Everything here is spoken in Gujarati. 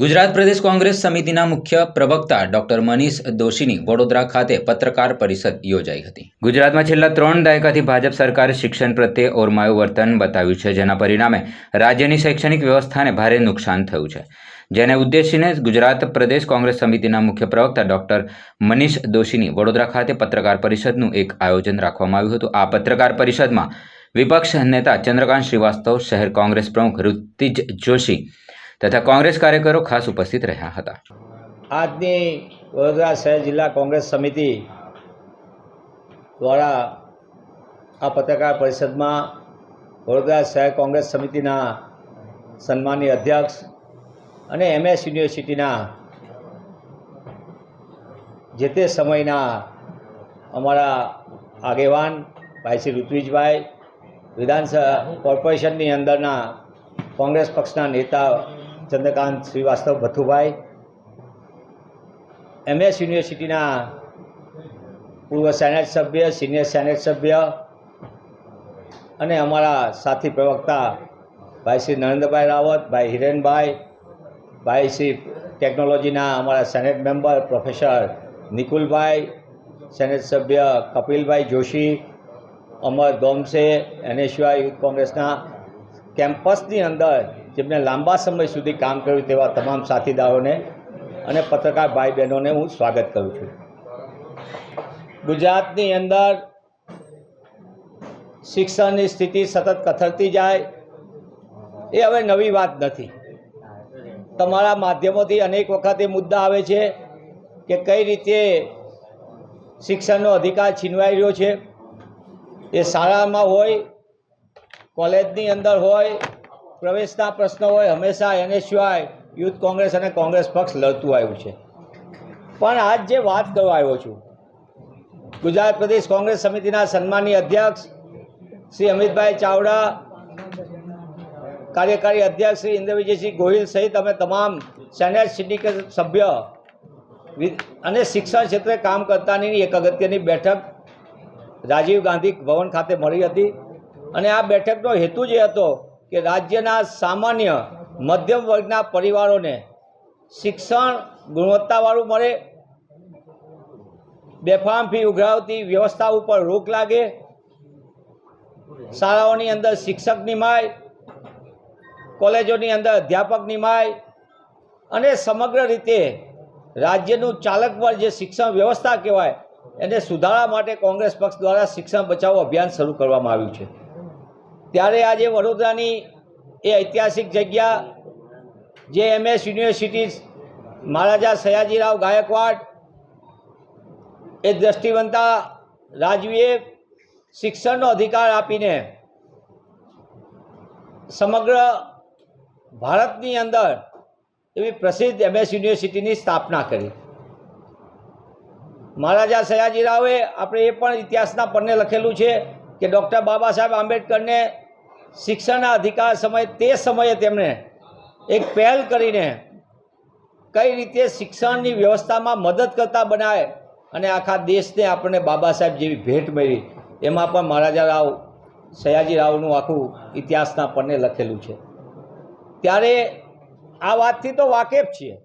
ગુજરાત પ્રદેશ કોંગ્રેસ સમિતિના મુખ્ય પ્રવક્તા ડોક્ટર મનીષ દોશીની વડોદરા ખાતે પત્રકાર પરિષદ યોજાઈ હતી. ગુજરાતમાં છેલ્લા ત્રણ દાયકાથી ભાજપ સરકારે શિક્ષણ પ્રત્યે ઓરમાયું વર્તન બતાવ્યું છે, જેના પરિણામે રાજ્યની શૈક્ષણિક વ્યવસ્થાને ભારે નુકસાન થયું છે. જેને ઉદ્દેશીને ગુજરાત પ્રદેશ કોંગ્રેસ સમિતિના મુખ્ય પ્રવક્તા ડોક્ટર મનીષ દોશીની વડોદરા ખાતે પત્રકાર પરિષદનું એક આયોજન રાખવામાં આવ્યું હતું. આ પત્રકાર પરિષદમાં વિપક્ષ નેતા ચંદ્રકાંત શ્રીવાસ્તવ, શહેર કોંગ્રેસ પ્રમુખ ઋતિજ જોશી તથા કોંગ્રેસ કાર્યકરો ખાસ ઉપસ્થિત રહ્યા હતા. આજની વડોદરા શહેર જિલ્લા કોંગ્રેસ સમિતિ દ્વારા આ પત્રકાર પરિષદમાં વડોદરા શહેર કોંગ્રેસ સમિતિના સન્માનીય અધ્યક્ષ અને એમએસ યુનિવર્સિટીના જે તે સમયના અમારા આગેવાન ભાઈ શ્રી ઋત્વિજભાઈ, વિધાનસભા કોર્પોરેશનની અંદરના કોંગ્રેસ પક્ષના નેતા ચંદ્રકાંત શ્રીવાસ્તવ ભથ્થુભાઈ એમએસ યુનિવર્સિટીના પૂર્વ સેનેટ સભ્ય સિનિયર સેનેટ સભ્ય અને અમારા સાથી પ્રવક્તા ભાઈ શ્રી નરેન્દ્રભાઈ રાવત, ભાઈ હિરેનભાઈ, ભાઈ શ્રી ટેકનોલોજીના અમારા senate member professor Nikulbhai senate સભ્ય કપિલભાઈ જોશી, અમર ગોમસે એને સિવાય યુથ કોંગ્રેસના કેમ્પસની અંદર જેમને લાંબા સમય સુધી કામ કર્યું તેવા તમામ સાથીદારોને અને પત્રકાર ભાઈ બહેનોને હું સ્વાગત કરું છું. ગુજરાતની અંદર શિક્ષણની સ્થિતિ સતત કથળતી જાય એ હવે નવી વાત નથી. તમારા માધ્યમોથી અનેક વખત એ મુદ્દા આવે છે કે કઈ રીતે શિક્ષણનો અધિકાર છીનવાઈ રહ્યો છે. એ શાળામાં હોય, કોલેજની અંદર હોય પ્રવેશના પ્રશ્નો હોય, હંમેશા એને સિવાય યુથ કોંગ્રેસ અને કોંગ્રેસ પક્ષ લડતું આવ્યું છે. પણ આજ જે વાત કરવા આવ્યો છું, ગુજરાત પ્રદેશ કોંગ્રેસ સમિતિના સન્માનીય અધ્યક્ષ શ્રી અમિતભાઈ ચાવડા, કાર્યકારી અધ્યક્ષ શ્રી ઇન્દ્ર વિજયસિંહ ગોહિલ સહિત અમે તમામ સેનેટ સિન્ડિકેટ સભ્ય અને શિક્ષણ ક્ષેત્રે કામ કરતાની એક અગત્યની બેઠક રાજીવ ગાંધી ભવન ખાતે મળી હતી. અને આ બેઠકનો હેતુ જે હતો કે રાજ્યના સામાન્ય મધ્યમ વર્ગના પરિવારોને શિક્ષણ ગુણવત્તાવાળું મળે, બેફામ ફી ઉઘરાવતી વ્યવસ્થા ઉપર રોક લાગે, શાળાઓની અંદર શિક્ષક નિમાય કોલેજોની અંદર અધ્યાપક નિમાય અને સમગ્ર રીતે રાજ્યનું ચાલક પર જે શિક્ષણ વ્યવસ્થા કહેવાય, એને સુધારવા માટે કોંગ્રેસ પક્ષ દ્વારા શિક્ષણ બચાવો અભિયાન શરૂ કરવામાં આવ્યું છે. ત્યારે આજે વડોદરાની એ ઐતિહાસિક જગ્યા જે એમએસ યુનિવર્સિટી મહારાજા સયાજીરાવ ગાયકવાડ, એ દ્રષ્ટિવંતા રાજવીએ શિક્ષણનો અધિકાર આપીને સમગ્ર ભારતની અંદર એવી પ્રસિદ્ધ એમએસ યુનિવર્સિટીની સ્થાપના કરી. મહારાજા સયાજીરાવે આપણે એ પણ ઇતિહાસના પન્ને લખેલું છે કે ડૉક્ટર બાબા સાહેબ આંબેડકરને શિક્ષણના અધિકાર સમયે, તે સમયે તેમણે એક પહેલ કરીને કઈ રીતે શિક્ષણની વ્યવસ્થામાં મદદ કરતા બનાવે અને આખા દેશને આપણને બાબા સાહેબ જેવી ભેટ મળી, એમાં પણ મહારાજા રાવ, સયાજી રાવનું આખું ઇતિહાસના પન્ને લખેલું છે. ત્યારે આ વાતથી તો વાકેફ છીએ.